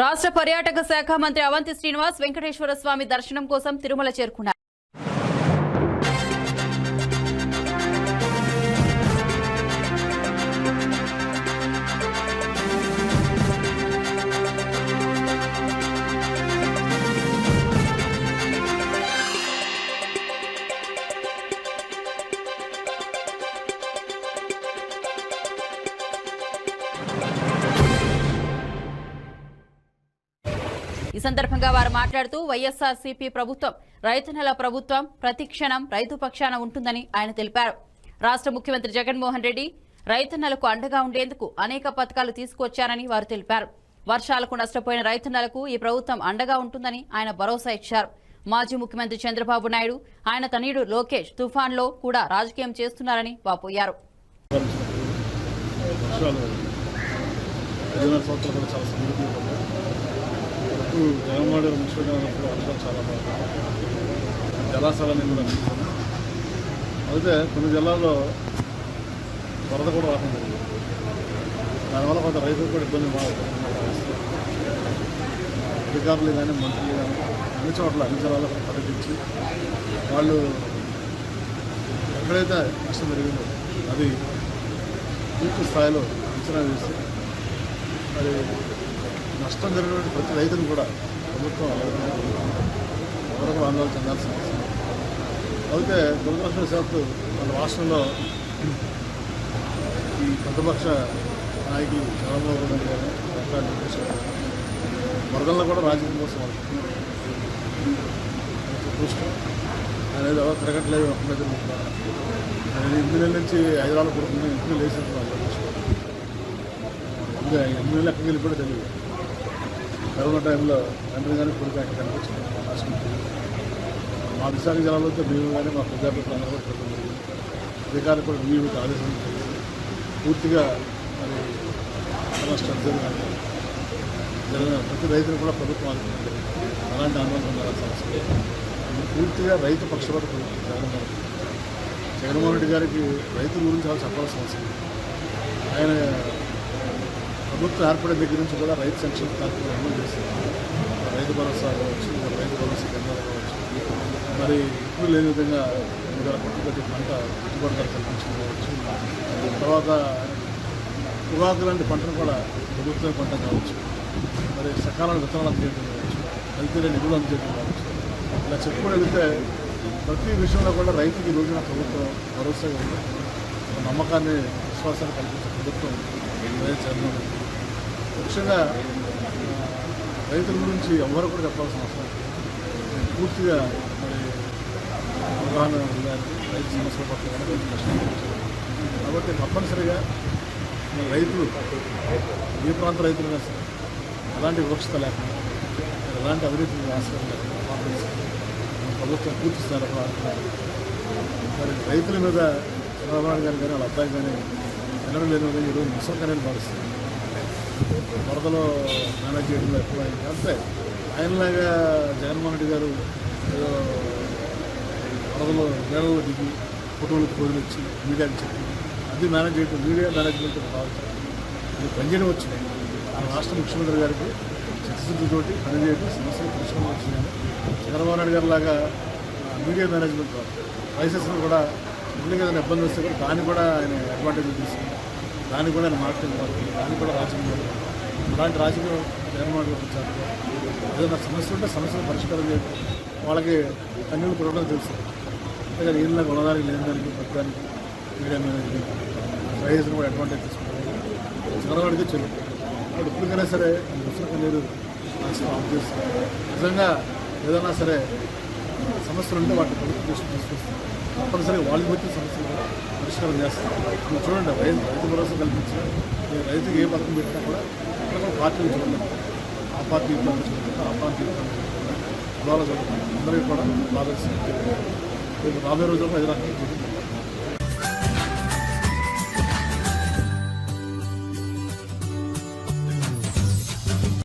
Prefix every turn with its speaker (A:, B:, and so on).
A: రాష్ట్ర పర్యాటక శాఖ మంత్రి అవంతి శ్రీనివాస్ వెంకటేశ్వర స్వామి దర్శనం కోసం తిరుమల చేరుకున్నారు. ఈ సందర్భంగా వారు మాట్లాడుతూ వైఎస్ఆర్సీపీ ప్రభుత్వం రైతన్నల ప్రభుత్వం ప్రతి క్షణం రైతు పక్షాన ఉంటుందని ఆయన తెలిపారు. రాష్ట్ర ముఖ్యమంత్రి జగన్మోహన్ రెడ్డి రైతన్నలకు అండగా ఉండేందుకు అనేక పథకాలు తీసుకొచ్చారని వారు తెలిపారు. వర్షాలకు నష్టపోయిన రైతన్నలకు ఈ ప్రభుత్వం అండగా ఉంటుందని ఆయన భరోసా ఇచ్చారు. మాజీ ముఖ్యమంత్రి చంద్రబాబు నాయుడు ఆయన తనయుడు లోకేష్ తుఫాన్లో కూడా రాజకీయం చేస్తున్నారని వాపోయారు.
B: చాలా జగన్మోహన్ గారు ముఖ్యమంత్రి ఉన్నప్పుడు అనుభవం చాలా బాగుంది. జలాశయాలన్నీ కూడా అయితే కొన్ని జిల్లాల్లో వరద కూడా రావడం జరిగింది. దానివల్ల కొంత రైతులు కూడా ఇబ్బంది మారుతుంది అధికారులు కానీ మంత్రులు కానీ అన్ని చోట్ల అన్ని జిల్లాలకు పర్యటించి వాళ్ళు ఎక్కడైతే నష్టం జరిగిందో అది పూర్తి స్థాయిలో అంచనా వేసి మరి నష్టం జరిగినటువంటి ప్రతి రైతును కూడా ప్రభుత్వం ఎవరు ఆందోళన చెందాల్సిన అవసరం లేదు. అయితే దురదృష్టవశాత్తు మన రాష్ట్రంలో ఈ ప్రతిపక్ష నాయకులు చంద్రబాబు నాయుడు గారు వెంకయ్య వరదల్లో కూడా రాజకీయం కోసం చూస్తాం అనేది ఎవరు తిరగట్లేదు ఒక మీద నేను ఎనిమిది నెలల నుంచి హైదరాబాద్ పడుతుంది ఇంటికి లేచిన వాళ్ళు ఇంకా ఎనిమిది నెలలు ఎక్కడికి వెళ్ళి కూడా తెలియదు. కరోనా టైంలో తండ్రి కానీ కొడుకు అక్కడ కనిపించింది? రాష్ట్రం మా విశాఖ జిల్లాలో మేము కానీ మా ప్రజాప్రతినిధులు అందరూ కూడా పెట్టడం జరిగింది. అధికారులు కూడా మేము ఆదేశం పూర్తిగా మరి పంట నష్టం జరిగిన ప్రతి రైతులు కూడా ప్రభుత్వం ఆదుకుంటుంది అలాంటి ఆందోళన ఉండాల్సిన అవసరం పూర్తిగా రైతు పక్షపాత ప్రభుత్వం జగన్మోహన్ రెడ్డి. జగన్మోహన్ రెడ్డి గారికి రైతుల గురించి చాలా చెప్పాల్సిన అవసరం ఆయన ప్రభుత్వం ఏర్పడే దగ్గర నుంచి కూడా రైతు సంక్షేమ కార్యక్రమం అమలు చేస్తున్నారు. రైతు భరోసా కావచ్చు రైతు భరోసా కేంద్రాలు కావచ్చు. మరి ఇప్పుడు లేని విధంగా రెండు వేల కోట్ల పెట్టి పంట గిట్టుబాటు ధర కల్పించడం కావచ్చు. తర్వాత పొగాకు లాంటి పంటను కూడా ప్రభుత్వం పంట కావచ్చు. మరి సకాలంలో విత్తనాలు అందజేయడం కావచ్చు రైతుల నిధులు అందజేయడం కావచ్చు. ఇలా చెప్పుకొని వెళితే ప్రతి విషయంలో కూడా రైతుకి ఈ రోజున ప్రభుత్వం భరోసాగా ఉంది. నమ్మకాన్ని విశ్వాసాన్ని కల్పించే ప్రభుత్వం వైఎస్ ముఖ్యంగా రైతుల గురించి ఎవరు కూడా చెప్పాల్సిన అవసరం పూర్తిగా మరి అవగాహన ఉండాలి. రైతు సమస్యల పట్ల కూడా కష్టం కాబట్టి తప్పనిసరిగా మన రైతులు ఏ ప్రాంత రైతులైనా సరే ఎలాంటి వివక్షత లేకుండా ఎలాంటి అవినీతి ఆశ్రయం లేకుండా ప్రభుత్వం పూర్తి స్థాయిలో మరి రైతుల మీద చంద్రబాబు నాయుడు గారు కానీ వాళ్ళ అబ్బాయి కానీ ఎన్నడూ లేని విధంగా ఈరోజు ముసలి భావిస్తున్నారు వరదలో మేనేజ్ చేయడం ఎక్కువ అయింది అంతే ఆయనలాగా జగన్మోహన్ రెడ్డి గారు వరదలో నీళ్ళలో దిగి ఫోటోలకు కోదిలు వచ్చి మీడియాకి చెప్పి అది మేనేజ్ చేయడం మీడియా మేనేజ్మెంట్ భావించారు ఇది పనిచేయడం వచ్చినాయి ఆ రాష్ట్ర ముఖ్యమంత్రి గారికి చిత్తశుద్ధితోటి పనిచేయడం సమస్యలు పరిష్కారం వచ్చినాయి చంద్రబాబు నాయుడు గారు లాగా మీడియా మేనేజ్మెంట్ వారు కూడా ముందుగా ఏదైనా ఇబ్బంది వస్తే కూడా దాన్ని కూడా ఆయన అడ్వాంటేజ్ తీసుకుని దాన్ని కూడా ఆయన మార్కెటింగ్ దాన్ని కూడా రాజకీయం అలాంటి రాజకీయ జగన్మోహన్ రెడ్డి వచ్చారు. ఏదైనా సమస్య ఉంటే సమస్యలు పరిష్కారం చేయడం. వాళ్ళకి కన్నీళ్ళు కురవడం తెలుసు. అంతేగాని ఈయనలాగా ఉన్నదానికి లేని దానికి ప్రతిదానికి మీడియా మేనేజ్మెంట్ వైఎస్ని కూడా అడ్వాంటేజ్ తీసుకుంటారు చదవడానికి చెల్లు. ఇప్పుడు ఇప్పటికైనా సరే ముసలి కన్నీరు రాష్ట్రం ఆఫ్ చేస్తారు నిజంగా ఏదైనా సరే సమస్యలు ఉంటే వాటిని ప్రభుత్వం దృష్టికి తీసుకొస్తారు తప్పనిసరిగా వాళ్ళకి వచ్చిన సమస్యలు కూడా పరిష్కారం చేస్తాం మీరు చూడండి రైతు రైతు భరోసా కల్పించిన రైతుకి ఏ పథకం పెట్టినా కూడా ఇక్కడ కూడా పార్టీలు చూడండి ఆ పార్టీ ఇబ్బంది ఆ పార్టీ ఇబ్బంది చూడండి అందరికీ కూడా బాగా రాబోయే రోజుల్లో ఐదు రకాలు